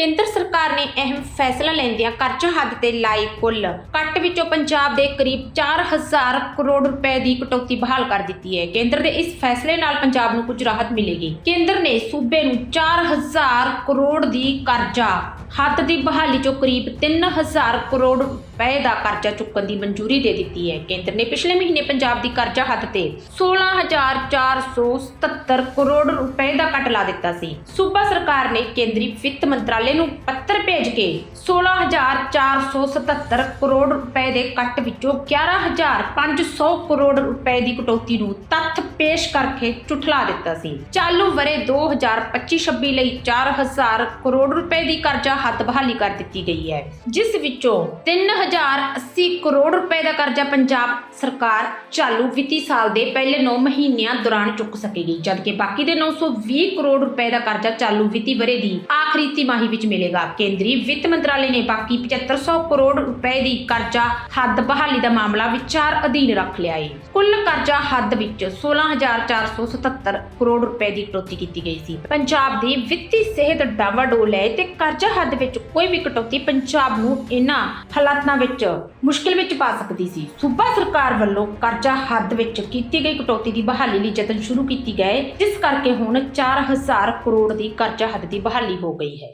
ਕੇਂਦਰ ਸਰਕਾਰ ਨੇ ਅਹਿਮ ਫੈਸਲਾ ਲੈਂਦਿਆਂ ਕਰਜ਼ਾ ਹੱਦ ਤੇ ਲਾਈ ਕੁੱਲ। ਕੱਟ ਵਿੱਚੋਂ ਪੰਜਾਬ ਦੇ ਕਰੀਬ 4000 ਕਰੋੜ ਰੁਪਏ ਦੀ ਕਟੌਤੀ ਬਹਾਲ ਕਰ ਦਿੱਤੀ ਹੈ। ਕੇਂਦਰ ਦੇ ਇਸ ਫੈਸਲੇ ਨਾਲ ਪੰਜਾਬ ਨੂੰ ਕੁਝ ਰਾਹਤ ਮਿਲੇਗੀ। ਕੇਂਦਰ ਨੇ ਸੂਬੇ ਨੂੰ 4000 ਕਰੋੜ ਦੀ ਕਰਜ਼ਾ, ਹੱਦ ਦੀ ਬਹਾਲੀ ਚੋਂ ਕਰੀਬ 3000 ਕਰੋੜ ਰੁਪਏ ਦਾ ਕਰਜ਼ਾ ਚੁੱਕਣ ਦੀ ਮਨਜ਼ੂਰੀ ਦੇ ਦਿੱਤੀ ਹੈ। ਕੇਂਦਰ ਨੇ ਪਿਛਲੇ ਮਹੀਨੇ ਪੰਜਾਬ ਦੀ ਕਰਜ਼ਾ ਹੱਦ ਤੇ 16477 ਕਰੋੜ ਰੁਪਏ ਦਾ ਕੱਟ ਲਾ ਦਿੱਤਾ ਸੀ। ਸੂਬਾ ਸਰਕਾਰ ਨੇ ਕੇਂਦਰੀ ਵਿੱਤ ਮੰਤਰਾਲੇ ਨੂੰ ਪੱਤਰ ਭੇਜ ਕੇ 16477 ਕਰੋੜ ਰੁਪਏ ਦੇ ਕੱਟ ਵਿੱਚੋਂ 11500 ਕਰੋੜ ਰੁਪਏ ਦੀ ਕਟੌਤੀ ਨੂੰ ਤੱਥ ਪੇਸ਼ ਕਰਕੇ ਝੁਠਲਾ ਦਿੱਤਾ ਸੀ। ਚਾਲੂ ਵਰੇ 2025-26 ਲਈ 4000 ਕਰੋੜ ਰੁਪਏ ਦੀ ਕਰਜ਼ਾ ਹੱਦ ਬਹਾਲੀ ਕਰ ਦਿੱਤੀ ਗਈ ਹੈ, ਜਿਸ ਵਿੱਚੋਂ 3080 ਕਰੋੜ ਰੁਪਏ ਦਾ ਕਰਜ਼ਾ ਪੰਜਾਬ ਸਰਕਾਰ ਚਾਲੂ ਵਿੱਤੀ ਸਾਲ ਦੇ ਪਹਿਲੇ 9 ਮਹੀਨਿਆਂ ਦੌਰਾਨ ਚੁੱਕ ਸਕੇਗੀ, ਜਦਕਿ ਬਾਕੀ ਦੇ 920 ਕਰੋੜ ਰੁਪਏ ਦਾ ਕਰਜ਼ਾ ਚਾਲੂ ਵਿੱਤੀ ਵਰੇ ਦੀ ਆਖਰੀ ਤਿਮਾਹੀ ਵਿੱਚ ਮਿਲੇਗਾ। ਕੇਂਦਰੀ ਵਿੱਤ ਮੰਤਰਾਲੇ ਨੇ ਬਾਕੀ 7500 ਕਰੋੜ ਰੁਪਏ ਦੀ ਕਰਜ਼ਾ ਹੱਦ ਬਹਾਲੀ ਦਾ ਮਾਮਲਾ ਵਿਚਾਰ ਅਧੀਨ ਰੱਖ ਲਿਆ ਹੈ ਕੁੱਲ ਕਰਜ਼ਾ ਹੱਦ ਵਿੱਚ 16477 ਕਰੋੜ ਰੁਪਏ ਦੀ ਕਟੌਤੀ ਕੀਤੀ ਗਈ ਸੀ। ਪੰਜਾਬ ਦੀ ਵਿੱਤੀ ਸਿਹਤ ਡਾਵਾਡੋਲ ਹੈ ਤੇ ਕਰਜ਼ਾ ਹੱਦ ਵਿੱਚ ਕੋਈ ਵੀ ਕਟੌਤੀ ਪੰਜਾਬ ਨੂੰ ਇਹਨਾਂ ਹਾਲਾਤਾਂ ਵਿੱਚ ਮੁਸ਼ਕਿਲ ਵਿੱਚ ਪਾ ਸਕਦੀ ਸੀ। ਸੂਬਾ ਸਰਕਾਰ ਵੱਲੋਂ ਕਰਜ਼ਾ ਹੱਦ ਵਿੱਚ ਕੀਤੀ ਗਈ ਕਟੌਤੀ ਦੀ ਬਹਾਲੀ ਲਈ ਯਤਨ ਸ਼ੁਰੂ ਕੀਤੀ ਗਏ, ਜਿਸ ਕਰਕੇ ਹੁਣ 4000 ਕਰੋੜ ਦੀ ਕਰਜ਼ਾ ਹੱਦ ਦੀ ਬਹਾਲੀ ਹੋ ਗਈ ਹੈ